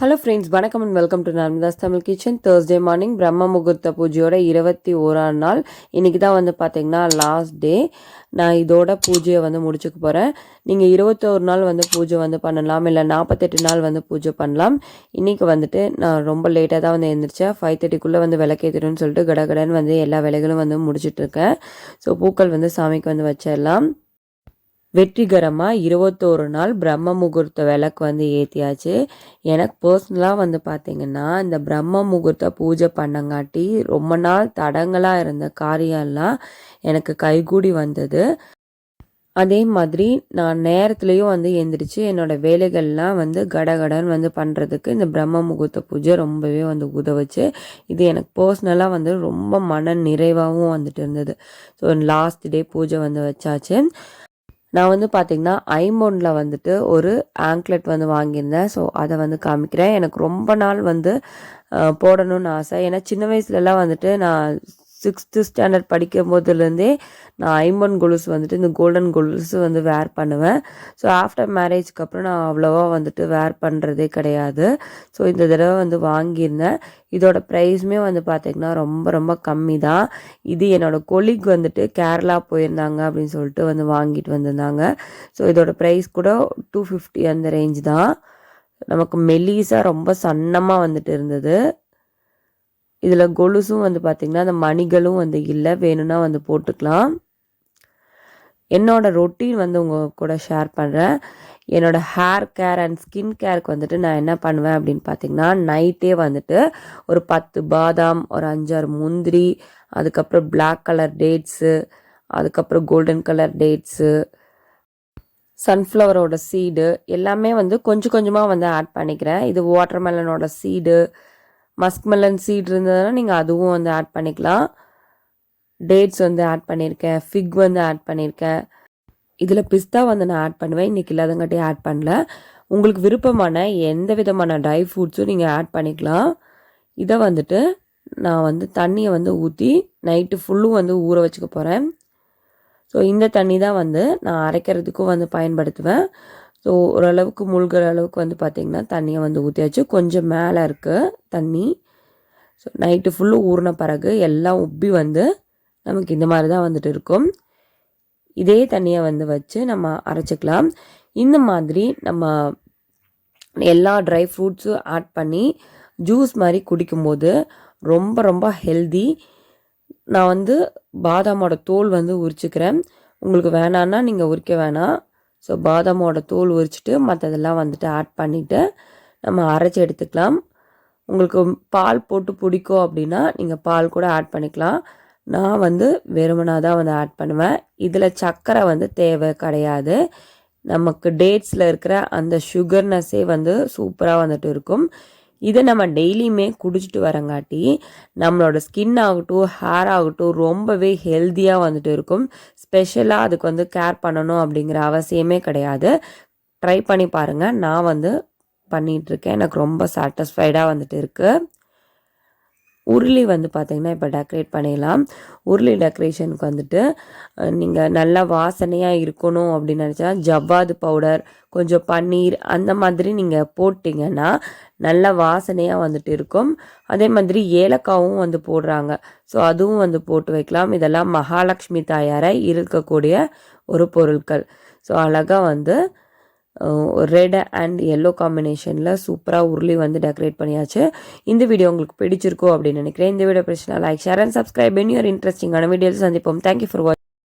Hello friends வணக்கம் and welcome to Narmada's Tamil kitchen Thursday morning பிரம்ம முகூர்த்த பூஜையோட இருபத்தி ஓராம் நாள். இன்றைக்கி தான் வந்து பார்த்திங்கன்னா லாஸ்ட் டே நான் இதோட பூஜையை வந்து முடிச்சுக்க போகிறேன் நீங்கள் இருபத்தோரு நாள் வந்து பூஜை வந்து பண்ணலாம் இல்லை நாற்பத்தெட்டு நாள் வந்து பூஜை பண்ணலாம். இன்றைக்கி வந்துட்டு நான் ரொம்ப லேட்டாக தான் வந்து எழுந்திரிச்சேன் ஃபைவ் தேர்ட்டிக்குள்ளே வந்து விளக்கேற்றிடுன்னு சொல்லிட்டு கடகடன்னு வந்து எல்லா வேலைகளும் வந்து முடிச்சிட்ருக்கேன் ஸோ பூக்கள் வந்து சாமிக்கு வந்து வச்சிடலாம். வெற்றிகரமாக இருபத்தோரு நாள் பிரம்ம முகூர்த்த விளக்கு வந்து ஏற்றியாச்சு எனக்கு பர்சனலாக வந்து பார்த்திங்கன்னா இந்த பிரம்ம முகூர்த்த பூஜை பண்ணங்காட்டி ரொம்ப நாள் தடங்களாக இருந்த காரியம்லாம் எனக்கு கைகூடி வந்தது. அதே மாதிரி நான் நேரத்துலேயும் வந்து எந்திரிச்சு என்னோடய வேலைகள்லாம் வந்து கடகடன் வந்து பண்ணுறதுக்கு இந்த பிரம்ம முகூர்த்த பூஜை ரொம்பவே வந்து உதவுச்சு. இது எனக்கு பர்சனலாக வந்து ரொம்ப மன நிறைவாகவும் வந்துட்டு இருந்தது. ஸோ லாஸ்ட் டே பூஜை வந்து வச்சாச்சு. நான் வந்து பார்த்திங்கன்னா ஐமோனில் வந்துட்டு ஒரு ஆங்க்லெட் வந்து வாங்கியிருந்தேன். ஸோ அதை வந்து காமிக்கிறேன். எனக்கு ரொம்ப நாள் வந்து போடணும்னு ஆசை. ஏன்னா சின்ன வயசுலலாம் வந்துட்டு நான் சிக்ஸ்த்து ஸ்டாண்டர்ட் படிக்கும் போதுலேருந்தே நான் ஐம்பன் கொலுஸ் வந்துட்டு இந்த கோல்டன் கொலுஸ் வந்து வேர் பண்ணுவேன். ஸோ ஆஃப்டர் மேரேஜ்க்கு அப்புறம் நான் அவ்வளோவா வந்துட்டு வேர் பண்ணுறதே கிடையாது. ஸோ இந்த தடவை வந்து வாங்கியிருந்தேன். இதோட ப்ரைஸுமே வந்து பார்த்திங்கன்னா ரொம்ப ரொம்ப கம்மி தான் இது என்னோடய கொலிக் வந்துட்டு கேரளா போயிருந்தாங்க அப்படின்னு சொல்லிட்டு வந்து வாங்கிட்டு வந்திருந்தாங்க. ஸோ இதோட ப்ரைஸ் கூட டூ ஃபிஃப்டி அந்த ரேஞ்ச் தான். நமக்கு மெலிசாக ரொம்ப சன்னமாக வந்துட்டு இருந்தது. இதில் கொலுசும் வந்து பார்த்திங்கன்னா அந்த மணிகளும் வந்து இல்லை. வேணும்னா வந்து போட்டுக்கலாம். என்னோடய ரொட்டீன் வந்து உங்கள் கூட ஷேர் பண்ணுறேன் என்னோடய ஹேர் கேர் அண்ட் ஸ்கின் கேருக்கு வந்துட்டு நான் என்ன பண்ணுவேன் அப்படின்னு பார்த்தீங்கன்னா நைட்டே வந்துட்டு ஒரு பத்து பாதாம் ஒரு அஞ்சாறு முந்திரி அதுக்கப்புறம் பிளாக் கலர் டேட்ஸு அதுக்கப்புறம் கோல்டன் கலர் டேட்ஸு சன்ஃப்ளவரோட சீடு எல்லாமே வந்து கொஞ்சம் கொஞ்சமாக வந்து ஆட் பண்ணிக்கிறேன். இது வாட்டர்மெலனோட சீடு மஸ்க் மெலன் சீட் இருந்ததுன்னா நீங்கள் அதுவும் வந்து ஆட் பண்ணிக்கலாம். டேட்ஸ் வந்து ஆட் பண்ணியிருக்கேன் ஃபிக் வந்து ஆட் பண்ணியிருக்கேன் இதில் பிஸ்தா வந்து நான் ஆட் பண்ணுவேன். இன்றைக்கி இல்லாதங்காட்டி ஆட் பண்ணல. உங்களுக்கு விருப்பமான எந்த விதமான ட்ரை ஃப்ரூட்ஸும் நீங்கள் ஆட் பண்ணிக்கலாம். இதை வந்துட்டு நான் வந்து தண்ணியை வந்து ஊற்றி நைட்டு ஃபுல்லும் வந்து ஊற வச்சுக்க போகிறேன் ஸோ இந்த தண்ணி தான் வந்து நான் அரைக்கிறதுக்கும் வந்து பயன்படுத்துவேன். ஸோ ஓரளவுக்கு முழுகிற அளவுக்கு வந்து பார்த்திங்கன்னா தண்ணியை வந்து ஊற்றியாச்சு கொஞ்சம் மேலே இருக்குது தண்ணி. ஸோ நைட்டு ஃபுல்லும் ஊறின பிறகு எல்லாம் உப்பி வந்து நமக்கு இந்த மாதிரி தான் வந்துட்டு இருக்கும். இதே தண்ணியை வந்து வச்சு நம்ம அரைச்சிக்கலாம். இந்த மாதிரி நம்ம எல்லா ட்ரை ஃப்ரூட்ஸும் ஆட் பண்ணி ஜூஸ் மாதிரி குடிக்கும்போது ரொம்ப ரொம்ப ஹெல்தி நான் வந்து பாதாமோட தோல் வந்து உரிச்சுக்கிறேன். உங்களுக்கு வேணான்னா நீங்கள் உரிக்க வேணாம். ஸோ பாதாமோட தோல் உரிச்சிட்டு மற்றதெல்லாம் வந்துட்டு ஆட் பண்ணிவிட்டு நம்ம அரைச்சி எடுத்துக்கலாம். உங்களுக்கு பால் போட்டு பிடிக்கும் அப்படின்னா நீங்கள் பால் கூட ஆட் பண்ணிக்கலாம். நான் வந்து வெறுமனாக தான் வந்து ஆட் பண்ணுவேன். இதில் சர்க்கரை வந்து தேவை கிடையாது. நமக்கு டேட்ஸில் இருக்கிற அந்த சுகர்னஸ்ஸே வந்து சூப்பராக வந்துட்டு இருக்கும். இதை நம்ம டெய்லியுமே குடிச்சிட்டு வரங்காட்டி நம்மளோட ஸ்கின் ஆகட்டும் ஹேர் ஆகட்டும் ரொம்பவே ஹெல்த்தியாக வந்துட்டு இருக்கும். ஸ்பெஷலாக அதுக்கு வந்து கேர் பண்ணணும் அப்படிங்கிற அவசியமே கிடையாது. ட்ரை பண்ணி பாருங்கள் நான் வந்து பண்ணிகிட்ருக்கேன் எனக்கு ரொம்ப சாட்டிஸ்ஃபைடாக வந்துட்டு இருக்குது உருளி வந்து பார்த்திங்கன்னா இப்போ டெக்கரேட் பண்ணிடலாம். உருளி டெக்கரேஷனுக்கு வந்துட்டு நீங்கள் நல்லா வாசனையாக இருக்கணும் அப்படின்னு நினச்சா ஜவ்வாது பவுடர் கொஞ்சம் பன்னீர் அந்த மாதிரி நீங்கள் போட்டிங்கன்னா நல்ல வாசனையாக வந்துட்டு இருக்கும். அதே மாதிரி ஏலக்காவும் வந்து போடுறாங்க. ஸோ அதுவும் வந்து போட்டு வைக்கலாம். இதெல்லாம் மகாலட்சுமி தாயாரை இருக்கக்கூடிய ஒரு பொருட்கள். ஸோ அழகாக வந்து ரெட் அண்ட் எல்லோ காம்பினேஷனில் சூப்பராக உருளி வந்து டெக்கரேட் பண்ணியாச்சு. இந்த வீடியோ உங்களுக்கு பிடிச்சிருக்கோ அப்படின்னு நினைக்கிறேன். இந்த வீடியோ பிரச்சனை like share and subscribe in your இன்ட்ரெஸ்டிங்கான வீடியோஸ் சந்திப்போம். Thank you for watch